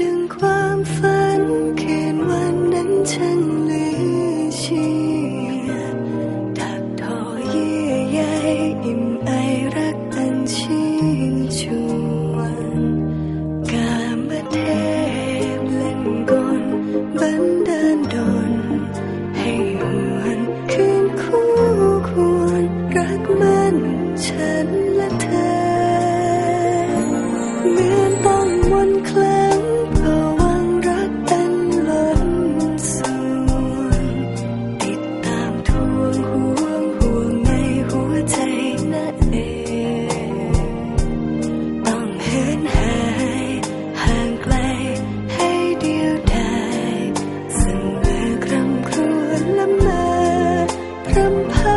ดึงความฝันคืนวันนั้นฉันลือ 身旁